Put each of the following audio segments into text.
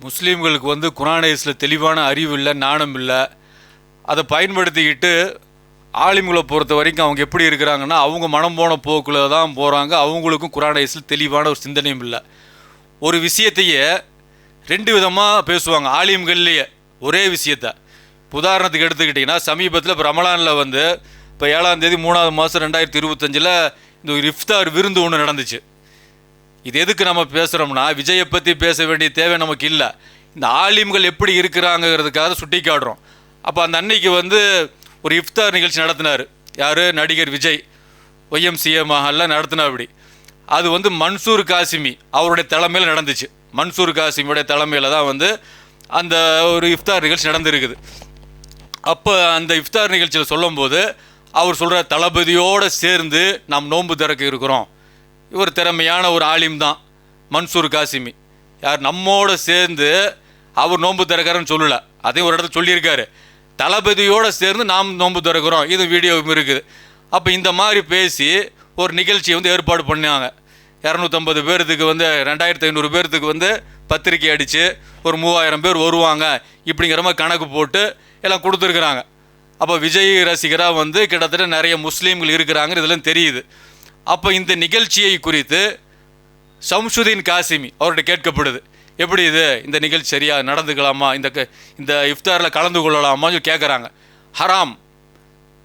முஸ்லீம்களுக்கு வந்து குரானேஸில் தெளிவான அறிவு இல்லை ஞானம் இல்லை. அதை பயன்படுத்திக்கிட்டு ஆலிம்களை பொறுத்த வரைக்கும் அவங்க எப்படி இருக்கிறாங்கன்னா அவங்க மனம் போன போக்கில் தான் போகிறாங்க அவங்களுக்கும் குரானேஸில் தெளிவான ஒரு சிந்தனையும் இல்லை. ஒரு விஷயத்தையே ரெண்டு விதமாக பேசுவாங்க. ஆலிம்கள்லேயே ஒரே விஷயத்த. உதாரணத்துக்கு எடுத்துக்கிட்டிங்கன்னா சமீபத்தில் இப்போ ரமலானில் வந்து இப்போ ஏழாம் தேதி மூணாவது மாதம் ரெண்டாயிரத்தி இருபத்தஞ்சில் இந்த ஒரு இஃப்தார் விருந்து ஒன்று நடந்துச்சு. இது எதுக்கு நம்ம பேசுகிறோம்னா விஜயை பற்றி பேச வேண்டிய தேவை நமக்கு இல்லை. இந்த ஆலிம்கள் எப்படி இருக்கிறாங்கிறதுக்காக சுட்டி காட்டுறோம். அப்போ அந்த அன்னைக்கு வந்து ஒரு இஃப்தார் நிகழ்ச்சி நடத்தினார். யார்? நடிகர் விஜய். ஒய்எம்சிஏ மஹாலில் நடத்தினா அப்படி. அது வந்து மன்சூர் காசிமி அவருடைய தலைமையில் நடந்துச்சு. மன்சூர் காசிமியுடைய தலைமையில் தான் வந்து அந்த ஒரு இஃப்தார் நிகழ்ச்சி நடந்திருக்குது. அப்போ அந்த இஃப்தார் நிகழ்ச்சியில் சொல்லும்போது அவர் சொல்கிற தளபதியோடு சேர்ந்து நாம் நோன்பு திறக்க இருக்கிறோம். இவர் திறமையான ஒரு ஆலிம் தான் மன்சூர் காசிமி. யார் நம்மோட சேர்ந்து அவர் நோன்பு திறக்கிறான்னு சொல்லலை. அதையும் ஒரு இடத்துல சொல்லியிருக்காரு. தளபதியோடு சேர்ந்து நாம் நோன்பு திறக்கிறோம். இது வீடியோவும் இருக்குது. அப்போ இந்த மாதிரி பேசி ஒரு நிகழ்ச்சியை வந்து ஏற்பாடு பண்ணாங்க இரநூத்தம்பது பேர்த்துக்கு வந்து ரெண்டாயிரத்து ஐநூறு பேர்த்துக்கு வந்து பத்திரிக்கை அடித்து ஒரு மூவாயிரம் பேர் வருவாங்க. இப்படிங்கிற மாதிரி கணக்கு போட்டு எல்லாம் கொடுத்துருக்குறாங்க. அப்போ விஜய் ரசிகராக வந்து கிட்டத்தட்ட நிறைய முஸ்லீம்கள் இருக்கிறாங்க இதெல்லாம் தெரியுது. அப்போ இந்த நிகழ்ச்சியை குறித்து சம்சுதீன் காசிமி அவர்கிட்ட கேட்கப்படுது. எப்படி இது? இந்த நிகழ்ச்சி சரியாக நடந்துக்கலாமா? இந்த க- இந்த இஃப்தாரில் கலந்து கொள்ளலாமான்னு சொல்லி கேட்குறாங்க ஹராம்.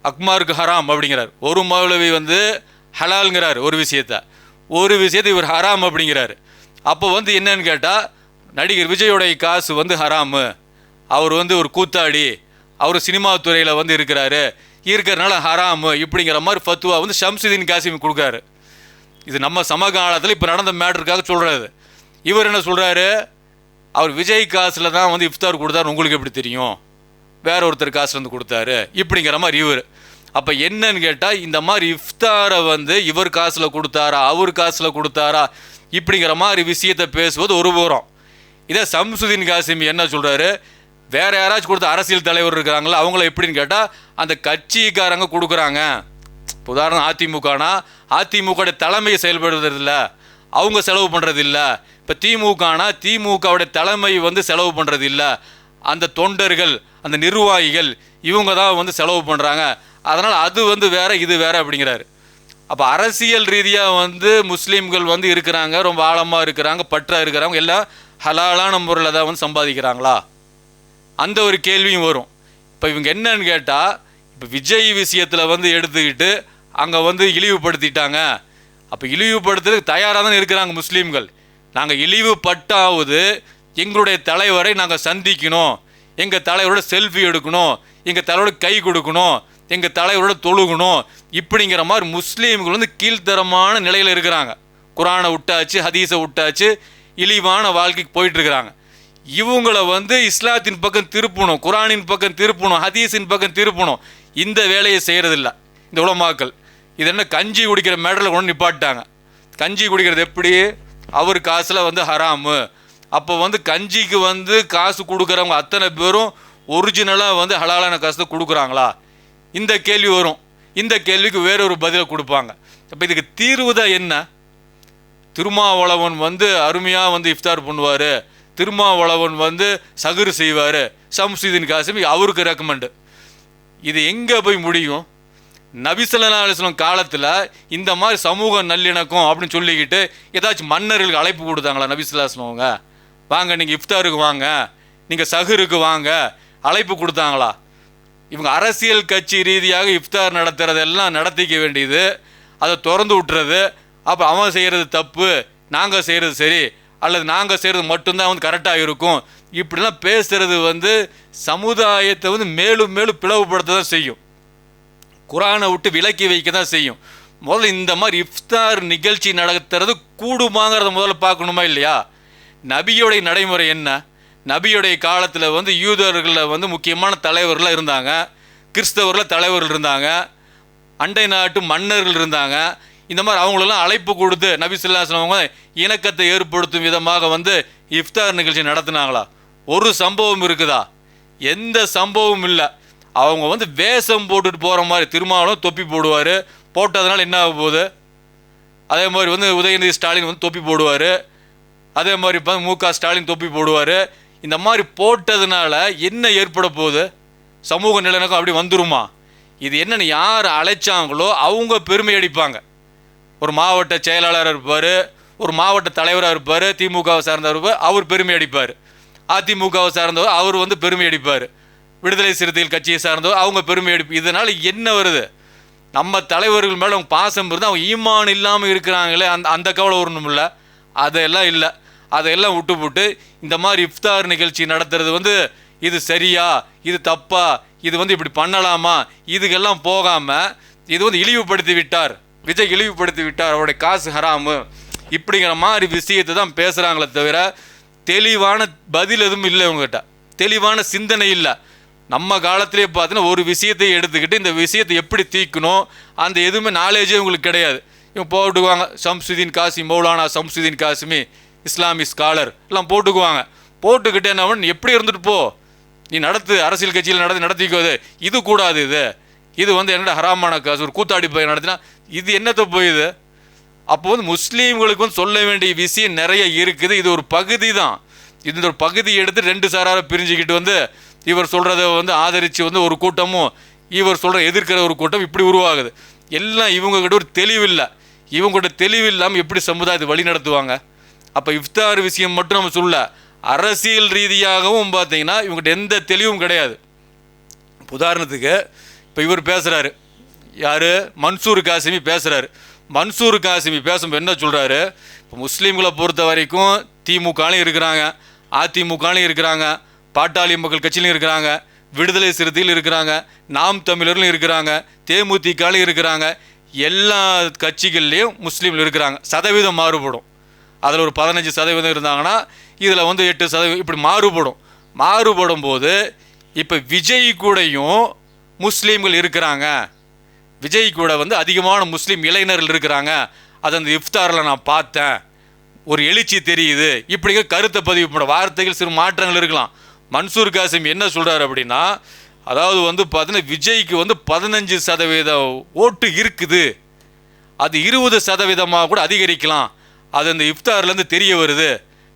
அக்மாருக்கு ஹராம் அப்படிங்கிறார். ஒரு மௌலவி வந்து ஹலால்ங்கிறார் ஒரு விஷயத்த. ஒரு விஷயத்தை இவர் ஹராம் அப்படிங்கிறாரு. அப்போ வந்து என்னன்னு கேட்டால் நடிகர் விஜயோடைய காசு வந்து ஹராமு. அவர் வந்து ஒரு கூத்தாடி. அவர் சினிமா துறையில் வந்து இருக்கிறாரு. இருக்கிறனால ஹராமு இப்படிங்கிற மாதிரி ஃபத்துவா வந்து ஷம்சுதீன் காசிமி கொடுக்குறாரு. இது நம்ம சமகாலத்தில் இப்போ நடந்த மேட்டருக்காக சொல்கிறது இவர் என்ன சொல்கிறாரு அவர் விஜய் காசில் தான் வந்து இஃப்தார் கொடுத்தாரு உங்களுக்கு எப்படி தெரியும்? வேற ஒருத்தர் காசுலேருந்து கொடுத்தாரு. இப்படிங்கிற மாதிரி இவர். அப்போ என்னன்னு கேட்டால் இந்த மாதிரி இஃப்தாரை வந்து இவர் காசில் கொடுத்தாரா அவர் காசில் கொடுத்தாரா இப்படிங்கிற மாதிரி விஷயத்தை பேசுவது ஒரு புறம் இதே சம்சுதீன் காசிமி என்ன சொல்கிறாரு வேற யாராச்சும் கொடுத்த அரசியல் தலைவர் இருக்கிறாங்களா அவங்கள எப்படின்னு கேட்டால் அந்த கட்சிக்காரங்க கொடுக்குறாங்க. இப்போ உதாரணம் அதிமுகனா அதிமுகவுடைய தலைமையை செயல்படுறதில்ல அவங்க செலவு பண்ணுறதில்ல இப்போ திமுகனா திமுகவுடைய தலைமை வந்து செலவு பண்ணுறதில்ல அந்த தொண்டர்கள் அந்த நிர்வாகிகள் இவங்க தான் வந்து செலவு பண்ணுறாங்க அதனால் அது வந்து வேறு இது வேறு அப்படிங்கிறாரு. அப்போ அரசியல் ரீதியாக வந்து முஸ்லீம்கள் வந்து இருக்கிறாங்க ரொம்ப ஆழமாக இருக்கிறாங்க பற்றாக இருக்கிறாங்க எல்லாம் ஹலாலான முறையில் தான் வந்து சம்பாதிக்கிறாங்களா? அந்த ஒரு கேள்வியும் வரும். இப்போ இவங்க என்னன்னு கேட்டால் இப்போ விஜய் விஷயத்தில் வந்து எடுத்துக்கிட்டு அங்கே வந்து இழிவுபடுத்திட்டாங்க. அப்போ இழிவுபடுத்துறதுக்கு தயாராக தான் இருக்கிறாங்க முஸ்லீம்கள். நாங்கள் இழிவுபட்டாவது எங்களுடைய தலைவரை நாங்கள் சந்திக்கணும். எங்கள் தலைவரோட செல்ஃபி எடுக்கணும். எங்கள் தலைவரோட கை கொடுக்கணும். எங்கள் தலைவரோட தொழுகணும். இப்படிங்கிற மாதிரி முஸ்லீம்கள் வந்து கீழ்த்தரமான நிலையில் இருக்கிறாங்க. குரானை விட்டாச்சு ஹதீஸை விட்டாச்சு இழிவான வாழ்க்கைக்கு போயிட்டுருக்கிறாங்க இவங்களை வந்து இஸ்லாத்தின் பக்கம் திருப்பணும் குரானின் பக்கம் திருப்பணும் ஹதீஸின் பக்கம் திருப்பணும். இந்த வேலையை செய்கிறதில்ல இந்த உலமாக்கள். இது என்ன கஞ்சி குடிக்கிற மேடலில் கொண்டு நிப்பாட்டாங்க கஞ்சி குடிக்கிறது எப்படி? அவர் காசில் வந்து ஹராமு. அப்போ வந்து கஞ்சிக்கு வந்து காசு கொடுக்குறவங்க அத்தனை பேரும் ஒரிஜினலாக வந்து ஹலாலான காசு கொடுக்குறாங்களா? இந்த கேள்வி வரும். இந்த கேள்விக்கு வேற ஒரு பதிலை கொடுப்பாங்க. அப்போ இதுக்கு தீர்வு தான் என்ன? திருமாவளவன் வந்து அருமையாக வந்து இஃப்தார் பண்ணுவார். திருமாவளவன் வந்து சகுரு செய்வார். சம்சுதீன் காசிமி அவருக்கு ரெக்கமெண்டு இது எங்கே போய் முடியும்? நபிசல்லாஸ்லம் காலத்தில் இந்த மாதிரி சமூக நல்லிணக்கம் அப்படின்னு சொல்லிக்கிட்டு ஏதாச்சும் மன்னர்களுக்கு அழைப்பு கொடுத்தாங்களா நபிசுல்லாஸ்லம் அவங்க? வாங்க நீங்கள் இஃப்தாருக்கு வாங்க. நீங்கள் சகுருக்கு வாங்க. அழைப்பு கொடுத்தாங்களா? இவங்க அரசியல் கட்சி ரீதியாக இஃப்தார் நடத்துகிறதெல்லாம் நடத்திக்க வேண்டியது. அதை திறந்து விட்டுறது. அப்போ அவன் செய்கிறது தப்பு நாங்கள் செய்கிறது சரி. அல்லது நாங்கள் செய்கிறது மட்டும்தான் வந்து கரெக்டாக இருக்கும். இப்படிலாம் பேசுகிறது வந்து சமுதாயத்தை வந்து மேலும் மேலும் பிளவுபடுத்த தான் செய்யும். குரானை விட்டு விலக்கி வைக்க தான் செய்யும். முதல்ல இந்த மாதிரி இஃப்தார் நிகழ்ச்சி நடத்துறது கூடுமாங்கிறத முதல்ல பார்க்கணுமா இல்லையா? நபியோடைய நடைமுறை என்ன? நபியுடைய காலத்தில் வந்து யூதர்களில் வந்து முக்கியமான தலைவர்களாக இருந்தாங்க. கிறிஸ்தவரில் தலைவர்கள் இருந்தாங்க. அண்டை நாட்டு மன்னர்கள் இருந்தாங்க. இந்த மாதிரி அவங்களெல்லாம் அழைப்பு கொடுத்து நபி அவங்க இணக்கத்தை ஏற்படுத்தும் விதமாக வந்து இஃப்தார் நிகழ்ச்சி நடத்தினாங்களா? ஒரு சம்பவம் இருக்குதா? எந்த சம்பவமும் இல்லை. அவங்க வந்து வேஷம் போட்டுட்டு போகிற மாதிரி திருமாவளம் தொப்பி போடுவார். போட்டதுனால என்ன ஆக போகுது? அதே மாதிரி வந்து உதயநிதி ஸ்டாலின் வந்து தொப்பி போடுவார். அதே மாதிரி இப்போ மு க ஸ்டாலின் தொப்பி போடுவார். இந்த மாதிரி போட்டதுனால என்ன ஏற்பட போகுது? சமூக நிலநக்கம் அப்படி வந்துருமா? இது என்னென்னு யார் அழைச்சாங்களோ அவங்க பெருமை அடிப்பாங்க. ஒரு மாவட்ட செயலாளர் இருப்பார் ஒரு மாவட்ட தலைவராக இருப்பார் திமுகவை சார்ந்தவர் அவர் பெருமை அடிப்பார். அதிமுகவை சார்ந்தவர் அவர் வந்து பெருமை அடிப்பார். விடுதலை சிறுத்தைகள் கட்சியை சார்ந்தவர் அவங்க பெருமை அடிப்பு இதனால் என்ன வருது? நம்ம தலைவர்கள் மேலே அவங்க பாசம் இருந்து அவங்க ஈமான் இல்லாமல் இருக்கிறாங்களே அந்த அந்த கவலை வரணும்ல அதெல்லாம் இல்லை. அதையெல்லாம் விட்டுப்புட்டு இந்த மாதிரி இஃப்தார் நிகழ்ச்சி நடத்துறது வந்து இது சரியா இது தப்பா இது வந்து இப்படி பண்ணலாமா இதுக்கெல்லாம் போகாமல் இது வந்து இழிவுபடுத்தி விட்டார். விஜய் இழிவுபடுத்தி விட்டார். அவருடைய காசு ஹராமு. இப்படிங்கிற மாதிரி விஷயத்தை தான் பேசுகிறாங்களே தவிர தெளிவான பதில் எதுவும் இல்லை இவங்ககிட்ட தெளிவான சிந்தனை இல்லை. நம்ம காலத்திலே பார்த்தீங்கன்னா ஒரு விஷயத்தை எடுத்துக்கிட்டு இந்த விஷயத்தை எப்படி தீக்கணும் அந்த எதுவுமே நாலேஜே உங்களுக்கு கிடையாது. இவங்க போட்டுக்குவாங்க சம்சுதீன் காசி மௌலானா சம்சுதீன் காசிமி இஸ்லாமி ஸ்காலர் எல்லாம் போட்டுக்குவாங்க. போட்டுக்கிட்டே என்ன எப்படி இருந்துட்டு போ. நீ நடத்து அரசியல் கட்சியில் நடந்து நடத்திக்கோது இது கூடாது இது. இது வந்து என்னடா ஹராமான காசு? ஒரு கூத்தாடி போய் நடத்தினா இது என்னத்தை போயுது அப்போ வந்து முஸ்லீம்களுக்கு வந்து சொல்ல வேண்டிய விஷயம் நிறைய இருக்குது. இது ஒரு பகுதி தான் இது ஒரு பகுதி எடுத்து ரெண்டு சாரார பிரிஞ்சுக்கிட்டு வந்து இவர் சொல்கிறத வந்து ஆதரித்து வந்து ஒரு கூட்டமும் இவர் சொல்கிற எதிர்க்கிற ஒரு கூட்டம் இப்படி உருவாகுது. எல்லாம் இவங்ககிட்ட ஒரு தெளிவில்லை. இவங்ககிட்ட தெளிவு இல்லாமல் எப்படி சமுதாயத்தை வழி நடத்துவாங்க? அப்போ இஃப்தார் விஷயம் மட்டும் நம்ம சொல்ல அரசியல் ரீதியாகவும் பார்த்தீங்கன்னா இவங்ககிட்ட எந்த தெளிவும் கிடையாது. உதாரணத்துக்கு இப்போ இவர் பேசுகிறாரு யார்? மன்சூர் காசிமி பேசுகிறாரு மன்சூர் காசிமி பேசும்போது என்ன சொல்கிறாரு இப்போ முஸ்லீம்களை பொறுத்த வரைக்கும் திமுகலையும் இருக்கிறாங்க. அதிமுகலையும் இருக்கிறாங்க. பாட்டாளி மக்கள் கட்சியிலையும் இருக்கிறாங்க. விடுதலை சிறுத்தையில் இருக்கிறாங்க. நாம் தமிழர்களும் இருக்கிறாங்க. தேமுதிகலையும் இருக்கிறாங்க. எல்லா கட்சிகள்லேயும் முஸ்லீம்கள் இருக்கிறாங்க. சதவீதம் மாறுபடும். அதில் ஒரு பதினஞ்சு சதவீதம் இருந்தாங்கன்னா இதில் வந்து எட்டு சதவீதம் இப்படி மாறுபடும். மாறுபடும் போது இப்போ விஜய் கூடயும் முஸ்லீம்கள் இருக்கிறாங்க. விஜய் கூட வந்து அதிகமான முஸ்லீம் இளைஞர்கள் இருக்கிறாங்க. அது அந்த இஃப்தாரில் நான் பார்த்தேன். ஒரு எழுச்சி தெரியுது. இப்படிங்க கருத்தை பதிவு பண்ண வார்த்தைகள் சிறு மாற்றங்கள் இருக்கலாம். மன்சூர் காசிம் என்ன சொல்கிறார் அப்படின்னா அதாவது வந்து பார்த்தீங்கன்னா விஜய்க்கு வந்து பதினஞ்சு சதவீத ஓட்டு இருக்குது. அது இருபது சதவீதமாக கூட அதிகரிக்கலாம். அது அந்த இஃப்தார்லேருந்து தெரிய வருது.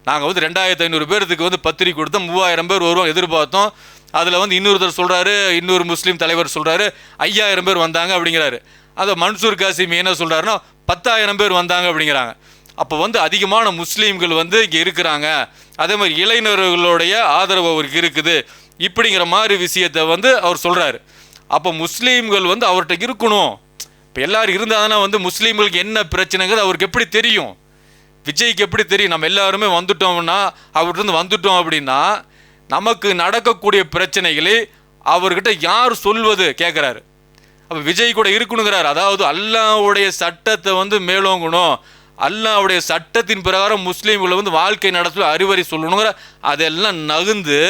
நாங்கள் வந்து ரெண்டாயிரத்து ஐநூறு பேர்த்துக்கு வந்து பத்திரிக்கை கொடுத்தோம். மூவாயிரம் பேர் வருவோம் எதிர்பார்த்தோம். அதில் வந்து இன்னொருத்தர் சொல்கிறாரு இன்னொரு முஸ்லீம் தலைவர் சொல்கிறாரு ஐயாயிரம் பேர் வந்தாங்க அப்படிங்கிறாரு. அதை மன்சூர் காசிம் என்ன சொல்கிறாருன்னா பத்தாயிரம் பேர் வந்தாங்க அப்படிங்கிறாங்க. அப்போ வந்து அதிகமான முஸ்லீம்கள் வந்து இங்கே இருக்கிறாங்க. அதே மாதிரி இளைஞர்களுடைய ஆதரவு அவருக்கு இருக்குது. இப்படிங்கிற மாதிரி விஷயத்தை வந்து அவர் சொல்கிறாரு அப்போ முஸ்லீம்கள் வந்து அவர்கிட்ட இருக்கணும். இப்போ எல்லாரும் இருந்தால் தானே வந்து முஸ்லீம்களுக்கு என்ன பிரச்சனைங்கிறது அவருக்கு எப்படி தெரியும்? விஜய்க்கு எப்படி தெரியும்? நம்ம எல்லாருமே வந்துட்டோம்னா அவர்கிட்ட வந்துட்டோம் அப்படின்னா நமக்கு நடக்கக்கூடிய பிரச்சனைகளை அவர்கிட்ட யார் சொல்வது கேட்குறாரு அப்போ விஜய் கூட இருக்கணுங்கிறார். அதாவது அல்லாவுடைய சட்டத்தை வந்து மேலோங்கணும். அல்லாவுடைய சட்டத்தின் பிரகாரம் முஸ்லீம்களை வந்து வாழ்க்கை நடத்த அறிவுரை சொல்லணுங்கிற அதெல்லாம் நகுந்து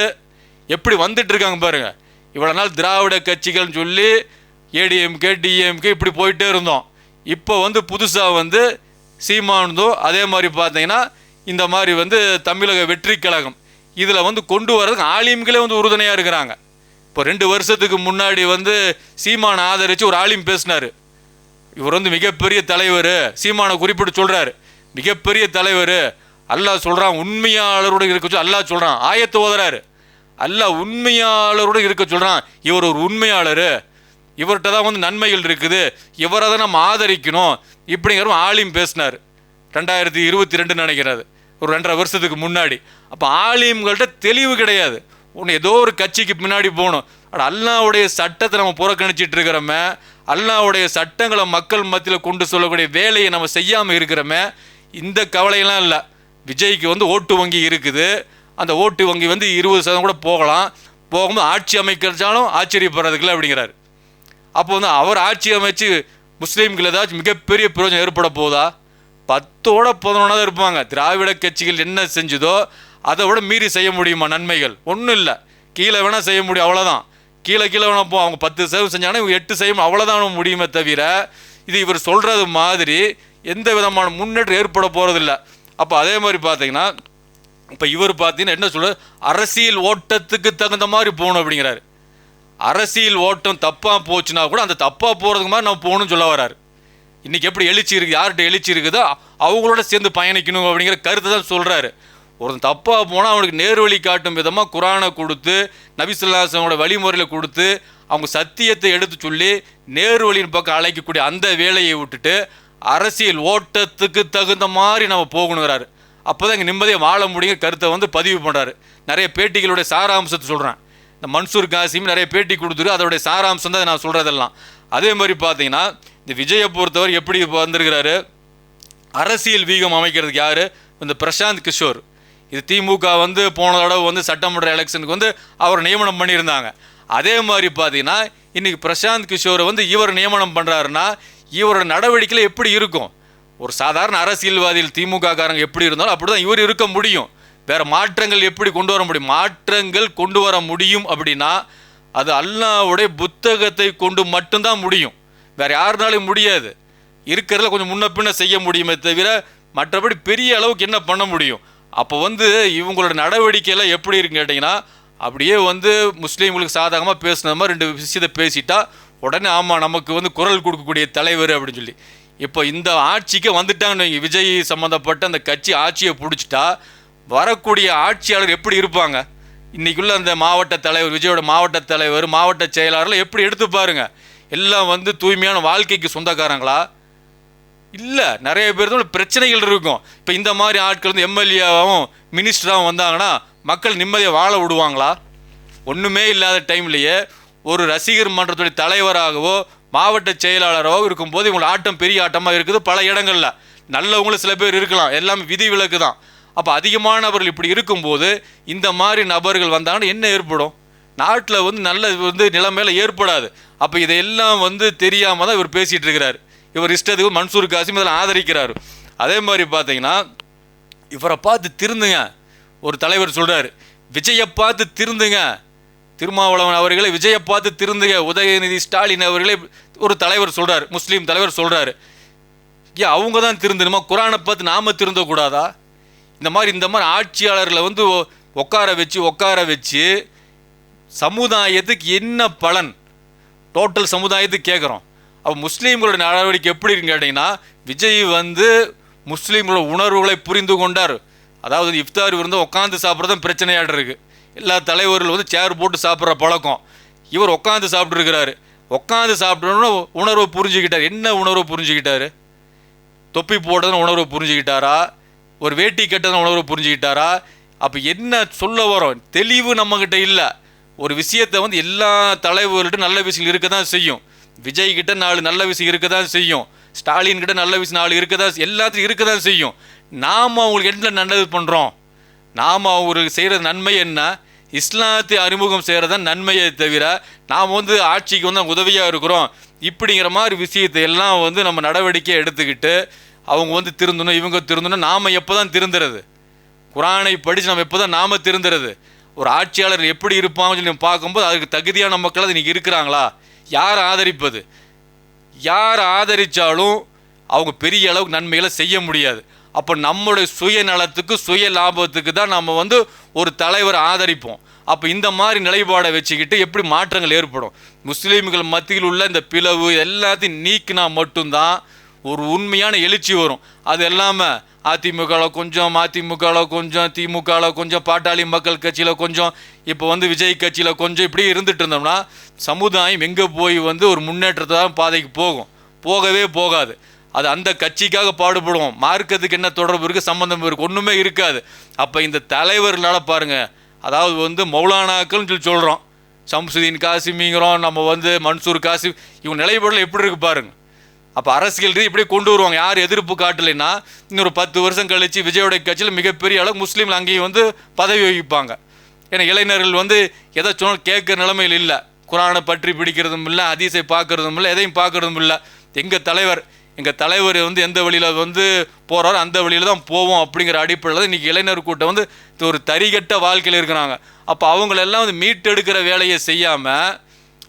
எப்படி வந்துட்டு இருக்காங்க பாருங்க. இவ்வளோ நாள் திராவிட கட்சிகள்னு சொல்லி ஏடிஎம்கே டிஎம்கே இப்படி போயிட்டே இருந்தோம். இப்போ வந்து புதுசாக வந்து சீமானதும் அதே மாதிரி பார்த்தீங்கன்னா இந்த மாதிரி வந்து தமிழக வெற்றி கழகம் இதில் வந்து கொண்டு வர்றதுக்கு ஆலிம்களே வந்து உறுதுணையாக இருக்கிறாங்க. இப்போ ரெண்டு வருஷத்துக்கு முன்னாடி வந்து சீமானை ஆதரித்து ஒரு ஆலிம் பேசினார். இவர் வந்து மிகப்பெரிய தலைவர். சீமானை குறிப்பிட்டு சொல்கிறாரு மிகப்பெரிய தலைவர். அல்லாஹ் சொல்கிறான் உண்மையாளரோட இருக்க சொல்லி அல்லாஹ் சொல்கிறான் ஆயத்து ஓதுறாரு. அல்லாஹ் உண்மையாளரோட இருக்க சொல்கிறான் இவர் ஒரு உண்மையாளர். இவர்கிட்ட தான் வந்து நன்மைகள் இருக்குது. இவரை தான் நம்ம ஆதரிக்கணும். இப்படிங்கிற ஆலிம் பேசினார். ரெண்டாயிரத்தி இருபத்தி ரெண்டுன்னு நினைக்கிறாரு. ஒரு ரெண்டரை வருஷத்துக்கு முன்னாடி. அப்போ ஆலிம்கள்ட்ட தெளிவு கிடையாது. ஒன்று ஏதோ ஒரு கட்சிக்கு பின்னாடி போகணும். ஆனால் அல்லாவுடைய சட்டத்தை நம்ம புறக்கணிச்சிட்டு இருக்கிறோமே. அல்லாவுடைய சட்டங்களை மக்கள் மத்தியில் கொண்டு சொல்லக்கூடிய வேலையை நம்ம செய்யாமல் இருக்கிறோமே. இந்த கவலையெல்லாம் இல்லை. விஜய்க்கு வந்து ஓட்டு வங்கி இருக்குது. அந்த ஓட்டு வங்கி வந்து இருபது சதவீதம் கூட போகலாம். போகும்போது ஆட்சி அமைக்கிறதாலும் ஆச்சரியப்படுறதுக்குல அப்படிங்கிறார். அப்போ வந்து அவர் ஆட்சி அமைச்சு முஸ்லீம்கள் ஏதாச்சும் மிகப்பெரிய பிரயோஜனம் ஏற்பட போதா? பத்தோட பதினொன்றா தான் இருப்பாங்க. திராவிட கட்சிகள் என்ன செஞ்சதோ அதை விட மீறி செய்ய முடியுமா நன்மைகள்? ஒன்றும் இல்லை. கீழே வேணால் செய்ய முடியும் அவ்வளோதான் கீழே கீழே வேணால் போ அவங்க பத்து சதவீதம் செஞ்சாங்கன்னா இவங்க எட்டு செய்ய அவ்வளோதான் முடியுமே தவிர இது இவர் சொல்கிறது மாதிரி எந்த விதமான முன்னேற்றம் ஏற்பட போகிறதில்ல அப்போ அதே மாதிரி பார்த்தீங்கன்னா இப்போ இவர் பார்த்தீங்கன்னா என்ன சொல்கிறார் அரசியல் ஓட்டத்துக்கு தகுந்த மாதிரி போகணும் அப்படிங்கிறாரு. அரசியல் ஓட்டம் தப்பாக போச்சுன்னா கூட அந்த தப்பாக போகிறதுக்கு மாதிரி நான் போகணும்னு சொல்ல வராரு இன்றைக்கி எப்படி எழுச்சி இருக்குது யார்கிட்ட எழுச்சி இருக்குதோ அவங்களோட சேர்ந்து பயணிக்கணும் அப்படிங்கிற கருத்தை தான் சொல்கிறாரு ஒருத்தன் தப்பாக போனால் அவனுக்கு நேர்வழி காட்டும் விதமாக குரானை கொடுத்து நபிசுல்லாசனோட வழிமுறையில் கொடுத்து அவங்க சத்தியத்தை எடுத்து சொல்லி நேர்வழியின் பக்கம் அழைக்கக்கூடிய அந்த வேலையை விட்டுட்டு அரசியல் ஓட்டத்துக்கு தகுந்த மாதிரி நம்ம போகணுங்கிறாரு. அப்போ தான் இங்கே நிம்மதியாக வாழ முடியுங்கிற கருத்தை வந்து பதிவு பண்ணுறாரு நிறைய பேட்டிகளுடைய சாராம்சத்தை சொல்கிறேன் இந்த மன்சூர் காசிம் நிறைய பேட்டி கொடுத்துரு அதோடைய சாராம்சம் தான் நான் சொல்கிறதெல்லாம் அதே மாதிரி பார்த்தீங்கன்னா இந்த விஜயை பொறுத்தவர் எப்படி வந்திருக்கிறாரு? அரசியல் வீகம் அமைக்கிறதுக்கு யார்? இந்த பிரசாந்த் கிஷோர். இது திமுக வந்து போன தடவை வந்து சட்டமன்ற எலெக்ஷனுக்கு வந்து அவர் நியமனம் பண்ணியிருந்தாங்க. அதே மாதிரி பார்த்தீங்கன்னா இன்றைக்கி பிரசாந்த் கிஷோரை வந்து இவர் நியமனம் பண்ணுறாருன்னா இவரோட நடவடிக்கையில் எப்படி இருக்கும்? ஒரு சாதாரண அரசியல்வாதிகள் திமுக காரங்க எப்படி இருந்தாலும் அப்படி தான் இவர் இருக்க முடியும். வேறு மாற்றங்கள் எப்படி கொண்டு வர முடியும்? மாற்றங்கள் கொண்டு வர முடியும் அப்படின்னா அது அல்லாவுடைய புத்தகத்தை கொண்டு மட்டும்தான் முடியும். வேறு யாருனாலும் முடியாது. இருக்கிறதுல கொஞ்சம் முன்ன பின்ன செய்ய முடியுமே தவிர மற்றபடி பெரிய அளவுக்கு என்ன பண்ண முடியும்? அப்போ வந்து இவங்களோட நடவடிக்கையெல்லாம் எப்படி இருக்குன்னு கேட்டிங்கன்னா அப்படியே வந்து முஸ்லீம்களுக்கு சாதகமாக பேசுன மாதிரி ரெண்டு விஷயத்தை பேசிட்டா உடனே ஆமாம் நமக்கு வந்து குரல் கொடுக்கக்கூடிய தலைவர் அப்படின்னு சொல்லி. இப்போ இந்த ஆட்சிக்கு வந்துட்டாங்கன்னு விஜய் சம்மந்தப்பட்ட அந்த கட்சி ஆட்சியை பிடிச்சிட்டா வரக்கூடிய ஆட்சியாளர் எப்படி இருப்பாங்க? இன்றைக்குள்ள அந்த மாவட்ட தலைவர் விஜயோட மாவட்ட தலைவர் மாவட்ட செயலாளர்லாம் எப்படி எடுத்து பாருங்க? எல்லாம் வந்து தூய்மையான வாழ்க்கைக்கு சொந்தக்காரங்களா? இல்லை நிறைய பேர் பிரச்சனைகள் இருக்கும். இப்போ இந்த மாதிரி ஆட்கள் வந்து எம்எல்ஏவாகவும் மினிஸ்டராகவும் வந்தாங்கன்னா மக்கள் நிம்மதியாக வாழ விடுவாங்களா? ஒன்றுமே இல்லாத டைம்லேயே ஒரு ரசிகர் மன்றத்துடைய தலைவராகவோ மாவட்ட செயலாளராகவோ இருக்கும்போது இவங்களோட ஆட்டம் பெரிய ஆட்டமாக இருக்குது பல இடங்களில். நல்லவங்களும் சில பேர் இருக்கலாம். எல்லாமே விதி விலக்கு தான் அப்போ அதிகமானவர்கள் இப்படி இருக்கும்போது இந்த மாதிரி நபர்கள் வந்தாங்கன்னா என்ன ஏற்படும்? நாட்டில் வந்து நல்ல வந்து நிலைமையில ஏற்படாது. அப்போ இதையெல்லாம் வந்து தெரியாமல் தான் இவர் பேசிகிட்டு இருக்கிறார். இவர் இஷ்டத்துக்கு மன்சூர் காசிம் இதெல்லாம் ஆதரிக்கிறார். அதே மாதிரி பார்த்தீங்கன்னா இவரை பார்த்து திருந்துங்க. ஒரு தலைவர் சொல்கிறார் விஜயை பார்த்து திருந்துங்க. திருமாவளவன் அவர்களை விஜயை பார்த்து திருந்துங்க. உதயநிதி ஸ்டாலின் அவர்களே ஒரு தலைவர் சொல்கிறார் முஸ்லீம் தலைவர் சொல்கிறார் ஏன் அவங்க தான் திருந்தணுமா? குரானை பார்த்து நாம திருந்தக்கூடாதா? இந்த மாதிரி இந்த மாதிரி ஆட்சியாளர்களை வந்து உட்கார வச்சு உட்கார வச்சு சமுதாயத்துக்கு என்ன பலன்? டோட்டல் சமுதாயத்துக்கு கேட்குறோம் அப்போ முஸ்லீம்களோட நடவடிக்கை எப்படி இருக்குன்னு கேட்டிங்கன்னா விஜய் வந்து முஸ்லீம்களோட உணர்வுகளை புரிந்து கொண்டார். அதாவது இஃப்தார் விருந்து உட்காந்து சாப்பிட்றது பிரச்சனையாடு இருக்குது எல்லா தலைவர்கள் வந்து சேர் போட்டு சாப்பிட்ற பழக்கம். இவர் உட்காந்து சாப்பிட்ருக்கிறாரு உட்காந்து சாப்பிட்றோன்னு உணர்வை புரிஞ்சுக்கிட்டார். என்ன உணர்வை புரிஞ்சுக்கிட்டார்? தொப்பி போட்டதுன்னு உணர்வை புரிஞ்சுக்கிட்டாரா? ஒரு வேட்டி கெட்டதை உணர்வை புரிஞ்சுக்கிட்டாரா? அப்போ என்ன சொல்ல வரோம்? தெளிவு நம்மக்கிட்ட இல்லை. ஒரு விஷயத்தை வந்து எல்லா தலைவர்கள்ட்ட நல்ல விஷயம் இருக்க தான் செய்யும். விஜய் கிட்ட நாலு நல்ல விஷயம் இருக்க தான் செய்யும். ஸ்டாலின் கிட்ட நல்ல விஷயம் நாலு இருக்க தான் எல்லாத்துக்கும் இருக்க தான் செய்யும். நாம் அவங்களுக்கு என்ன நல்லது பண்ணுறோம் நாம் அவங்களுக்கு செய்கிற நன்மை என்ன? இஸ்லாத்தை அறிமுகம் செய்கிறது தான் நன்மையை தவிர நாம் வந்து ஆட்சிக்கு வந்து உதவியாக இருக்கிறோம். இப்படிங்கிற மாதிரி விஷயத்தை எல்லாம் வந்து நம்ம நடவடிக்கை எடுத்துக்கிட்டு அவங்க வந்து திருந்தணும் இவங்க திருந்தணும் நாம் எப்போ தான் திருந்துறது? குரானை படித்து நம்ம எப்போ தான் நாம் திருந்துறது? ஒரு ஆட்சியாளர் எப்படி இருப்பாங்கன்னு சொல்லி நம்ம பார்க்கும்போது அதுக்கு தகுதியான மக்கள் அது இன்றைக்கி இருக்கிறாங்களா? யார் ஆதரிப்பது? யார் ஆதரித்தாலும் அவங்க பெரிய அளவுக்கு நன்மைகளை செய்ய முடியாது. அப்போ நம்மளுடைய சுயநலத்துக்கு சுய லாபத்துக்கு தான் நம்ம வந்து ஒரு தலைவரை ஆதரிப்போம். அப்போ இந்த மாதிரி நிலைப்பாடை வச்சுக்கிட்டு எப்படி மாற்றங்கள் ஏற்படும்? முஸ்லீம்கள் மத்தியில் உள்ள இந்த பிளவு எல்லாத்தையும் நீக்கினா மட்டும்தான் ஒரு உண்மையான எழுச்சி வரும். அது இல்லாமல் அதிமுகவில் கொஞ்சம் அதிமுகவில் கொஞ்சம் திமுகவில் கொஞ்சம் பாட்டாளி மக்கள் கட்சியில் கொஞ்சம் இப்போ வந்து விஜய் கட்சியில் கொஞ்சம் இப்படி இருந்துட்டு இருந்தோம்னா சமுதாயம் எங்கே போய் வந்து ஒரு முன்னேற்றத்தை தான் பாதைக்கு போகும். போகவே போகாது. அது அந்த கட்சிக்காக பாடுபடுவோம். மார்க்கத்துக்கு என்ன தொடர்பு இருக்குது சம்மந்தம் இருக்குது ஒன்றுமே இருக்காது. அப்போ இந்த தலைவர்களால் பாருங்கள் அதாவது வந்து மௌலானாக்கள்னு சொல்லி சொல்கிறோம் சம்சுதீன் காசிமிங்கிறோம் நம்ம வந்து மன்சூர் காசிம் இவங்க நிலைப்பாடில் எப்படி இருக்கு பாருங்கள் அப்போ அரசியல் ரீதி இப்படி கொண்டு வருவாங்க. யார் எதிர்ப்பு காட்டலைன்னா இன்னொரு பத்து வருஷம் கழித்து விஜயோட கட்சியில் மிகப்பெரிய அளவு முஸ்லீம்கள் அங்கேயும் வந்து பதவி வகிப்பாங்க. ஏன்னா இளைஞர்கள் வந்து எதை சொன்னாலும் கேட்குற நிலைமையில் இல்லை. குரானை பற்றி பிடிக்கிறதும் இல்லை அதிசை பார்க்கறதும் இல்லை எதையும் பார்க்கறதும் இல்லை. எங்கள் தலைவர் எங்கள் தலைவர் வந்து எந்த வழியில் வந்து போகிறாரோ அந்த வழியில் தான் போவோம் அப்படிங்கிற அடிப்படையில் தான் இன்றைக்கி இளைஞர் கூட்டம் வந்து இது ஒரு தரிகட்ட வாழ்க்கையில் இருக்கிறாங்க. அப்போ அவங்களெல்லாம் வந்து மீட்டெடுக்கிற வேலையை செய்யாமல்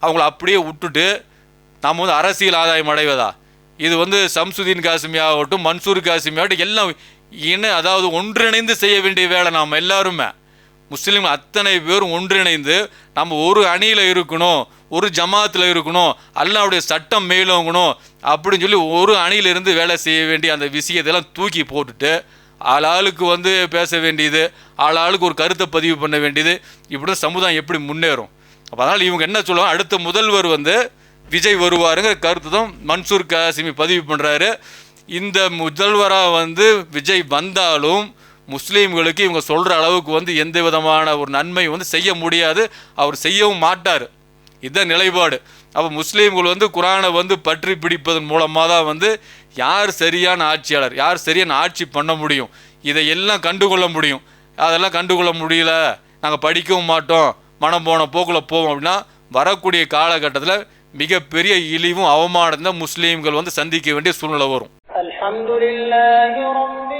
அவங்கள அப்படியே விட்டுட்டு நாம் வந்து அரசியல் ஆதாயம் அடைவதா? இது வந்து சம்சுதீன் காசிமி ஆகட்டும் மன்சூர் காசிமி ஆகட்டும் எல்லாம் இன அதாவது ஒன்றிணைந்து செய்ய வேண்டிய வேலை நாம் எல்லாருமே. முஸ்லீம்கள் அத்தனை பேரும் ஒன்றிணைந்து நம்ம ஒரு அணியில் இருக்கணும் ஒரு ஜமாத்தில் இருக்கணும் அல்லாவுடைய சட்டம் மேலோங்கணும் அப்படின்னு சொல்லி ஒரு அணியிலிருந்து வேலை செய்ய வேண்டிய அந்த விஷயத்தெல்லாம் தூக்கி போட்டுட்டு ஆளாளுக்கு வந்து பேச வேண்டியது ஆளாளுக்கு ஒரு கருத்தை பதிவு பண்ண வேண்டியது இப்படி தான் சமுதாயம் எப்படி முன்னேறும். அப்போ அதனால் இவங்க என்ன சொல்லுவாங்க? அடுத்த முதல்வர் வந்து விஜய் வருவாருங்கிற கருத்து தான் மன்சூர் காசிமி பதிவு பண்ணுறாரு இந்த முதல்வராக வந்து விஜய் வந்தாலும் முஸ்லீம்களுக்கு இவங்க சொல்கிற அளவுக்கு வந்து எந்த விதமான ஒரு நன்மை வந்து செய்ய முடியாது. அவர் செய்யவும் மாட்டார். இதுதான் நிலைப்பாடு. அப்போ முஸ்லீம்கள் வந்து குரானை வந்து பற்றி பிடிப்பதன் மூலமாக தான் வந்து யார் சரியான ஆட்சியாளர் யார் சரியான ஆட்சி பண்ண முடியும் இதை எல்லாம் கண்டுகொள்ள முடியும். அதெல்லாம் கண்டுகொள்ள முடியல. நாங்கள் படிக்கவும் மாட்டோம். மனம் போன போக்கில் போவோம் அப்படின்னா வரக்கூடிய காலகட்டத்தில் மிகப்பெரிய இழிவும் அவமானம் தான் முஸ்லீம்கள் வந்து சந்திக்க வேண்டிய சூழ்நிலை வரும். அல்ஹம்துலில்லாஹி ரப்பி